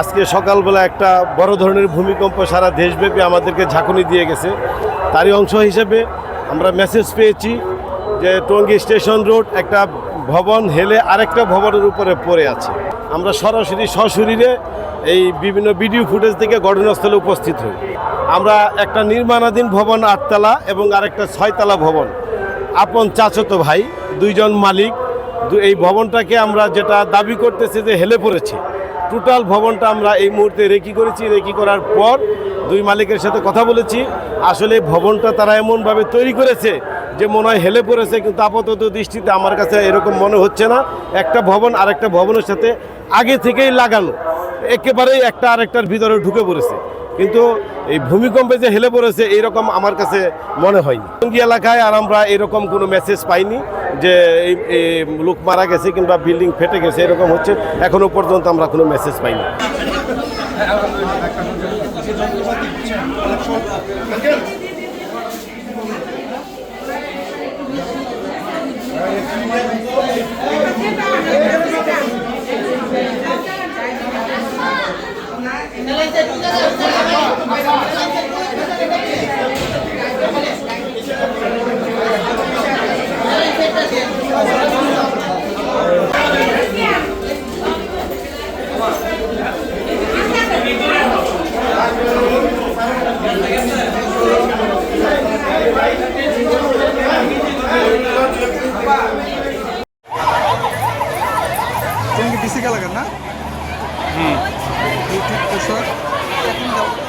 আজকে সকালবেলা একটা বড় ধরনের ভূমিকম্প সারা দেশব্যাপী আমাদেরকে ঝাঁকুনি দিয়ে গেছে। তারই অংশ হিসেবে আমরা মেসেজ পেয়েছি যে টঙ্গী স্টেশন রোড একটা ভবন হেলে আরেকটা ভবনের উপরে পড়ে আছে। আমরা সরাসরি সশরীরে এই বিভিন্ন ভিডিও ফুটেজ থেকে ঘটনাস্থলে উপস্থিত হই। আমরা একটা নির্মাণাধীন ভবন আটতলা এবং আরেকটা ছয়তলা ভবন। আপন চাচতো ভাই, দুইজন মালিক এই ভবনটাকে আমরা যেটা দাবি করতেছি যে হেলে পড়েছে। টোটাল ভবনটা আমরা এই মুহূর্তে রেকি করেছি। রেকি করার পর দুই মালিকের সাথে কথা বলেছি। আসলে ভবনটা তারা এমনভাবে তৈরি করেছে যে মনে হয় হেলে পড়েছে, কিন্তু আপাতত দৃষ্টিতে আমার কাছে এরকম মনে হচ্ছে না। একটা ভবন আর একটা ভবনের সাথে আগে থেকেই লাগানো। একেবারেই একটা আরেকটার ভিতরে ঢুকে পড়েছে। কিন্তু এই ভূমিকম্পে যে হেলে পড়েছে, এইরকম আমার কাছে মনে হয়নি। টঙ্গী এলাকায় আর আমরা এরকম কোনো মেসেজ পাইনি যে এই লোক মারা গেছে কিংবা বিল্ডিং ফেটে গেছে, এরকম হচ্ছে। এখনও পর্যন্ত আমরা কোনো মেসেজ পাইনি। টঙ্গী ডিসি এলাকার না হুম 감사합니다.